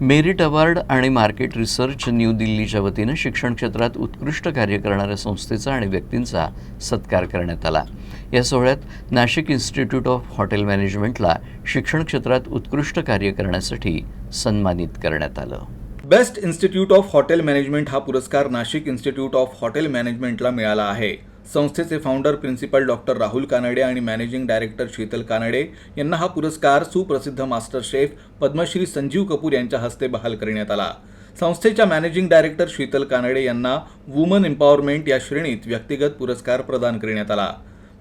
Merit award आणि market research new दिल्लीच्या वतीनं शिक्षण क्षेत्रात उत्कृष्ट कार्य करणाऱ्या संस्थेचा आणि व्यक्तींचा सत्कार करण्यात आला. या सोहळ्यात नाशिक इन्स्टिट्यूट ऑफ हॉटेल मॅनेजमेंटला शिक्षण क्षेत्रात उत्कृष्ट कार्य करण्यासाठी सन्मानित करण्यात आलं. Best institute of hotel management हा पुरस्कार नाशिक इन्स्टिट्यूट ऑफ हॉटेल मॅनेजमेंटला मिळाला आहे. संस्थेचे founder principal doctor Rahul Kanade आणि मॅनेजिंग डायरेक्टर शीतल कानडे यांना हा पुरस्कार सुप्रसिद्ध मास्टर शेफ पद्मश्री संजीव कपूर यांच्या हस्ते बहाल करण्यात आला. संस्थेच्या मॅनेजिंग डायरेक्टर शीतल कानडे यांना वुमन एम्पॉवरमेंट या श्रेणीत व्यक्तिगत पुरस्कार प्रदान करण्यात आला.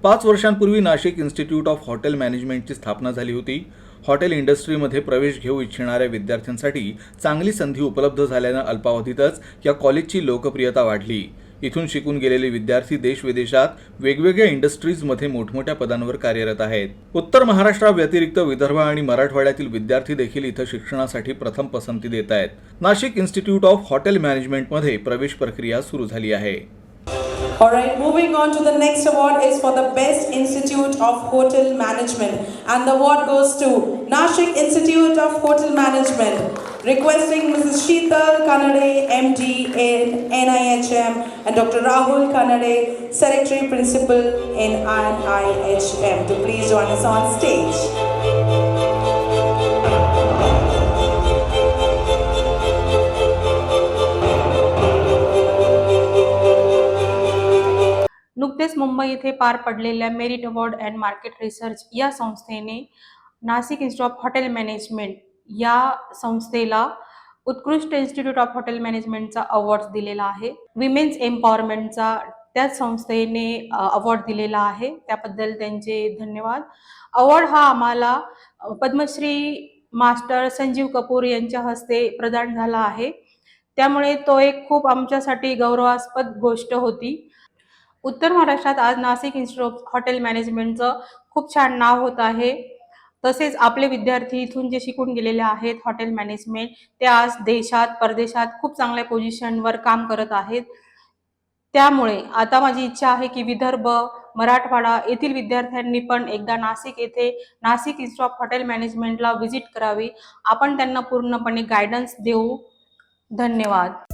पाच वर्षांपूर्वी नाशिक इन्स्टिट्यूट ऑफ हॉटेल मॅनेजमेंटची स्थापना झाली होती. हॉटेल इंडस्ट्रीमध्ये प्रवेश घेऊ इच्छिणाऱ्या विद्यार्थ्यांसाठी चांगली संधी उपलब्ध झाल्यानं अल्पावधीतच या कॉलेजची लोकप्रियता वाढली. इथून शिकून गेलेले विद्यार्थी देशविदेशात वेगवेगळ्या इंडस्ट्रीजमध्ये मोठमोठ्या पदांवर कार्यरत आहेत उत्तर महाराष्ट्राव्यतिरिक्त विदर्भ आणि मराठवाड्यातील विद्यार्थी देखील इथं शिक्षणासाठी प्रथम पसंती देत आहेत नाशिक इन्स्टिट्यूट ऑफ हॉटेल मॅनेजमेंटमध्ये प्रवेश प्रक्रिया सुरू झाली आहे Alright, moving on to the next award is for the Best Institute of Hotel Management. And the award goes to Nashik Institute of Hotel Management. Requesting Mrs. Sheetal Kanade, MD in NIHM, and Dr. Rahul Kanade, Secretary Principal in NIHM, to please join us on stage. नुकतेच मुंबई येथे पार पडलेल्या merit award and market research या संस्थेने Nashik institute of hotel management या संस्थेला उत्कृष्ट institute of hotel मॅनेजमेंटचा अवॉर्ड दिलेला आहे. विमेन्स एम्पॉवरमेंटचा त्याच संस्थेने अवॉर्ड दिलेला आहे. त्याबद्दल त्यांचे धन्यवाद. अवॉर्ड हा आम्हाला पद्मश्री मास्टर संजीव कपूर यांच्या हस्ते प्रदान झाला आहे. त्यामुळे तो एक खूप आमच्यासाठी गौरवास्पद गोष्ट होती. उत्तर महाराष्ट्रात आज नाशिक इन्स्टिट्यूट ऑफ हॉटेल मॅनेजमेंटचं खूप छान नाव होत आहे. तसेच आपले विद्यार्थी इथून जे शिकून गेलेले आहेत हॉटेल मॅनेजमेंट ते आज देशात परदेशात खूप चांगल्या पोझिशनवर काम करत आहेत. त्यामुळे आता माझी इच्छा आहे की विदर्भ मराठवाडा येथील विद्यार्थ्यांनी पण एकदा नाशिक येथे नाशिक इन्स्टिट्यूट ऑफ हॉटेल मॅनेजमेंटला व्हिजिट करावी. आपण त्यांना पूर्णपणे गायडन्स देऊ. धन्यवाद.